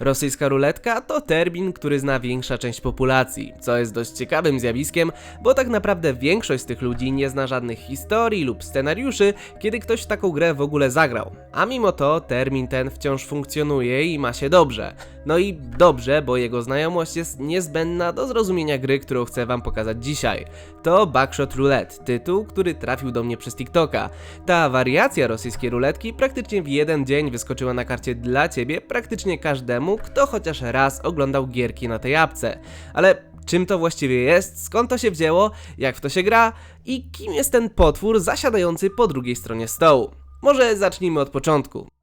Rosyjska ruletka to termin, który zna większa część populacji, co jest dość ciekawym zjawiskiem, bo tak naprawdę większość z tych ludzi nie zna żadnych historii lub scenariuszy, kiedy ktoś w taką grę w ogóle zagrał. A mimo to termin ten wciąż funkcjonuje i ma się dobrze. No i dobrze, bo jego znajomość jest niezbędna do zrozumienia gry, którą chcę wam pokazać dzisiaj. To Backshot Roulette, tytuł, który trafił do mnie przez TikToka. Ta wariacja rosyjskiej ruletki praktycznie w jeden dzień wyskoczyła na karcie dla ciebie praktycznie każdemu, kto chociaż raz oglądał gierki na tej apce. Ale czym to właściwie jest, skąd to się wzięło, jak w to się gra i kim jest ten potwór zasiadający po drugiej stronie stołu? Może zacznijmy od początku.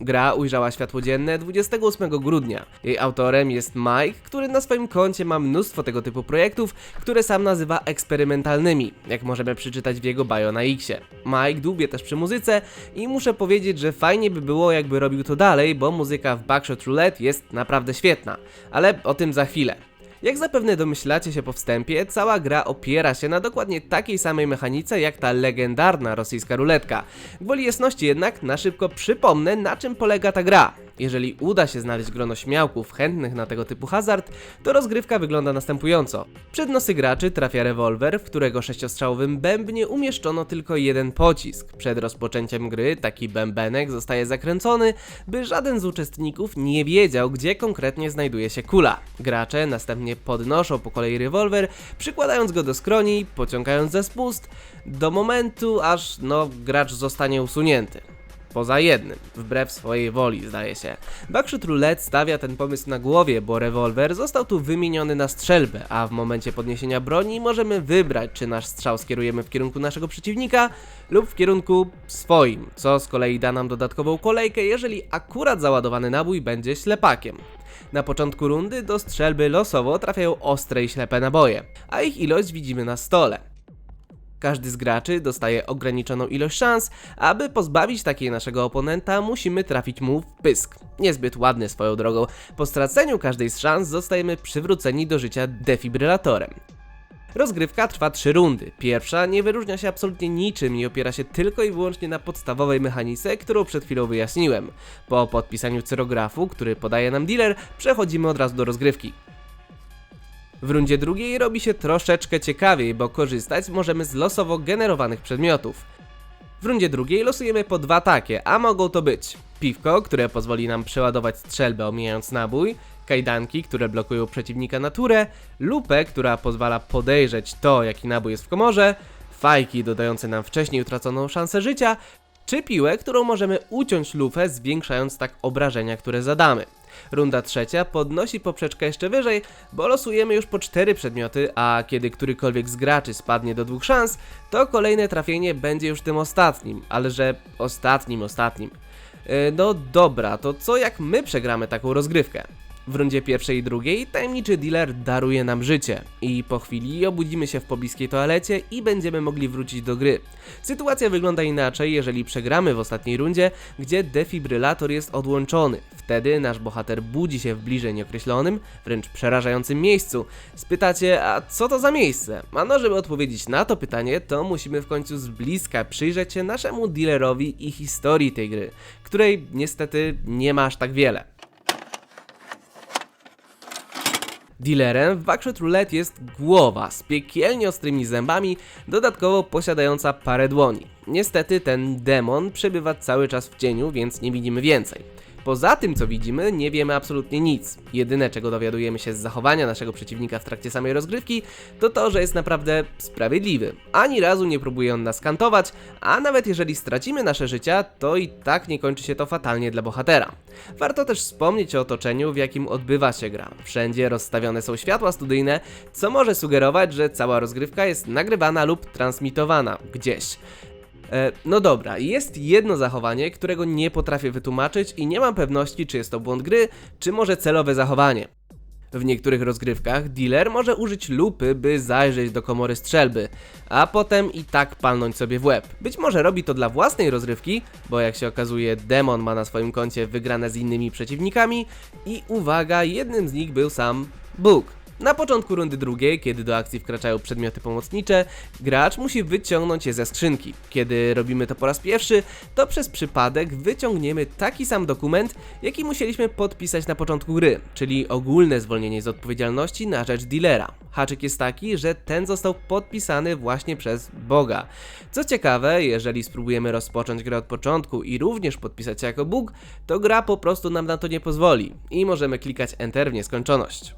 Gra ujrzała światło dzienne 28 grudnia. Jej autorem jest Mike, który na swoim koncie ma mnóstwo tego typu projektów, które sam nazywa eksperymentalnymi, jak możemy przeczytać w jego bio na Xie. Mike dłubie też przy muzyce i muszę powiedzieć, że fajnie by było jakby robił to dalej, bo muzyka w Backshot Roulette jest naprawdę świetna, ale o tym za chwilę. Jak zapewne domyślacie się po wstępie, cała gra opiera się na dokładnie takiej samej mechanice jak ta legendarna rosyjska ruletka. Gwoli jasności jednak na szybko przypomnę na czym polega ta gra. Jeżeli uda się znaleźć grono śmiałków chętnych na tego typu hazard, to rozgrywka wygląda następująco. Przed nosy graczy trafia rewolwer, w którego sześciostrzałowym bębnie umieszczono tylko jeden pocisk. Przed rozpoczęciem gry taki bębenek zostaje zakręcony, by żaden z uczestników nie wiedział, gdzie konkretnie znajduje się kula. Gracze następnie podnoszą po kolei rewolwer, przykładając go do skroni, pociągając za spust, do momentu, aż no gracz zostanie usunięty. Poza jednym, wbrew swojej woli, zdaje się. Backshot Roulette stawia ten pomysł na głowie, bo rewolwer został tu wymieniony na strzelbę, a w momencie podniesienia broni możemy wybrać, czy nasz strzał skierujemy w kierunku naszego przeciwnika lub w kierunku swoim, co z kolei da nam dodatkową kolejkę, jeżeli akurat załadowany nabój będzie ślepakiem. Na początku rundy do strzelby losowo trafiają ostre i ślepe naboje, a ich ilość widzimy na stole. Każdy z graczy dostaje ograniczoną ilość szans, aby pozbawić takiej naszego oponenta, musimy trafić mu w pysk. Niezbyt ładny swoją drogą. Po straceniu każdej z szans zostajemy przywróceni do życia defibrylatorem. Rozgrywka trwa trzy rundy. Pierwsza nie wyróżnia się absolutnie niczym i opiera się tylko i wyłącznie na podstawowej mechanice, którą przed chwilą wyjaśniłem. Po podpisaniu cyrografu, który podaje nam dealer, przechodzimy od razu do rozgrywki. W rundzie drugiej robi się troszeczkę ciekawiej, bo korzystać możemy z losowo generowanych przedmiotów. W rundzie drugiej losujemy po dwa takie, a mogą to być piwko, które pozwoli nam przeładować strzelbę omijając nabój, kajdanki, które blokują przeciwnika naturę, lupę, która pozwala podejrzeć to, jaki nabój jest w komorze, fajki dodające nam wcześniej utraconą szansę życia, czy piłę, którą możemy uciąć lufę, zwiększając tak obrażenia, które zadamy. Runda trzecia podnosi poprzeczkę jeszcze wyżej, bo losujemy już po cztery przedmioty, a kiedy którykolwiek z graczy spadnie do dwóch szans, to kolejne trafienie będzie już tym ostatnim, ale że ostatnim, ostatnim. Yy, no dobra, to co jak my przegramy taką rozgrywkę? W rundzie pierwszej i drugiej tajemniczy dealer daruje nam życie i po chwili obudzimy się w pobliskiej toalecie i będziemy mogli wrócić do gry. Sytuacja wygląda inaczej, jeżeli przegramy w ostatniej rundzie, gdzie defibrylator jest odłączony. Wtedy nasz bohater budzi się w bliżej nieokreślonym, wręcz przerażającym miejscu. Spytacie, a co to za miejsce? A no, żeby odpowiedzieć na to pytanie, to musimy w końcu z bliska przyjrzeć się naszemu dealerowi i historii tej gry, której niestety nie ma aż tak wiele. Dealerem w Backshot Roulette jest głowa z piekielnie ostrymi zębami, dodatkowo posiadająca parę dłoni. Niestety ten demon przebywa cały czas w cieniu, więc nie widzimy więcej. Poza tym, co widzimy, nie wiemy absolutnie nic. Jedyne, czego dowiadujemy się z zachowania naszego przeciwnika w trakcie samej rozgrywki, to to, że jest naprawdę sprawiedliwy. Ani razu nie próbuje on nas kantować, a nawet jeżeli stracimy nasze życia, to i tak nie kończy się to fatalnie dla bohatera. Warto też wspomnieć o otoczeniu, w jakim odbywa się gra. Wszędzie rozstawione są światła studyjne, co może sugerować, że cała rozgrywka jest nagrywana lub transmitowana gdzieś. E, no dobra, jest jedno zachowanie, którego nie potrafię wytłumaczyć i nie mam pewności, czy jest to błąd gry, czy może celowe zachowanie. W niektórych rozgrywkach dealer może użyć lupy, by zajrzeć do komory strzelby, a potem i tak palnąć sobie w łeb. Być może robi to dla własnej rozrywki, bo jak się okazuje, demon ma na swoim koncie wygrane z innymi przeciwnikami i uwaga, jednym z nich był sam Bóg. Na początku rundy drugiej, kiedy do akcji wkraczają przedmioty pomocnicze, gracz musi wyciągnąć je ze skrzynki. Kiedy robimy to po raz pierwszy, to przez przypadek wyciągniemy taki sam dokument, jaki musieliśmy podpisać na początku gry, czyli ogólne zwolnienie z odpowiedzialności na rzecz dealera. Haczyk jest taki, że ten został podpisany właśnie przez Boga. Co ciekawe, jeżeli spróbujemy rozpocząć grę od początku i również podpisać się jako Bóg, to gra po prostu nam na to nie pozwoli i możemy klikać Enter w nieskończoność.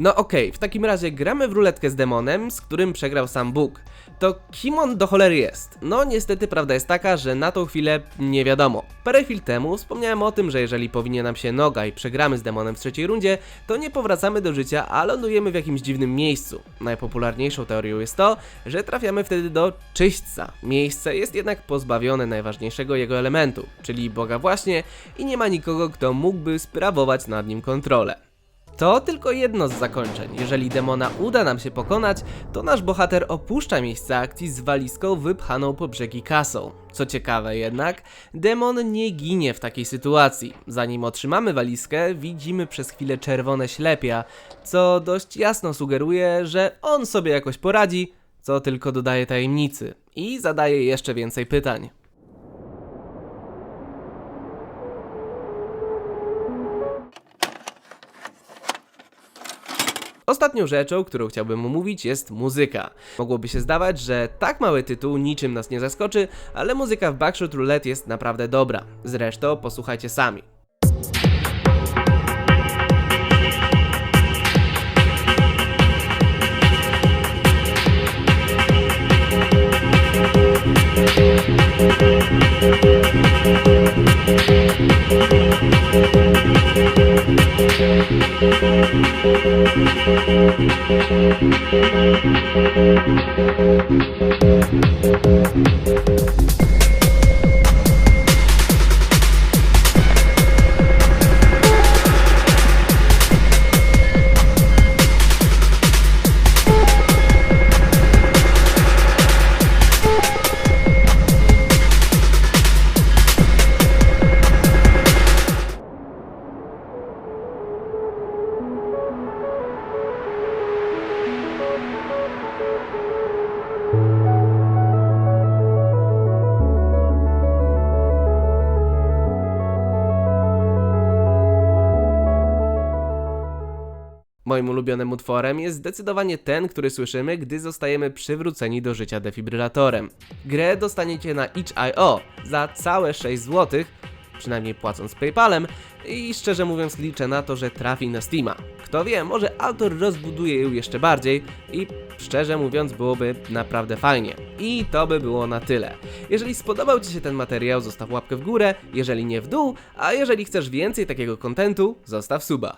No okej, w takim razie gramy w ruletkę z demonem, z którym przegrał sam Bóg. To kim on do cholery jest? No niestety prawda jest taka, że na tą chwilę nie wiadomo. Parę chwil temu wspomniałem o tym, że jeżeli powinie nam się noga i przegramy z demonem w trzeciej rundzie, to nie powracamy do życia, a lądujemy w jakimś dziwnym miejscu. Najpopularniejszą teorią jest to, że trafiamy wtedy do czyśćca. Miejsce jest jednak pozbawione najważniejszego jego elementu, czyli Boga właśnie i nie ma nikogo, kto mógłby sprawować nad nim kontrolę. To tylko jedno z zakończeń. Jeżeli demona uda nam się pokonać, to nasz bohater opuszcza miejsce akcji z walizką wypchaną po brzegi kasą. Co ciekawe jednak, demon nie ginie w takiej sytuacji. Zanim otrzymamy walizkę, widzimy przez chwilę czerwone ślepia, co dość jasno sugeruje, że on sobie jakoś poradzi, co tylko dodaje tajemnicy i zadaje jeszcze więcej pytań. Ostatnią rzeczą, którą chciałbym omówić jest muzyka. Mogłoby się zdawać, że tak mały tytuł niczym nas nie zaskoczy, ale muzyka w Backshot Roulette jest naprawdę dobra. Zresztą posłuchajcie sami. Thank you. Moim ulubionym utworem jest zdecydowanie ten, który słyszymy, gdy zostajemy przywróceni do życia defibrylatorem. Grę dostaniecie na itch.io za całe 6 zł, przynajmniej płacąc PayPalem, i szczerze mówiąc liczę na to, że trafi na Steama. Kto wie, może autor rozbuduje ją jeszcze bardziej i szczerze mówiąc byłoby naprawdę fajnie. I to by było na tyle. Jeżeli spodobał Ci się ten materiał, zostaw łapkę w górę, jeżeli nie w dół, a jeżeli chcesz więcej takiego kontentu, zostaw suba.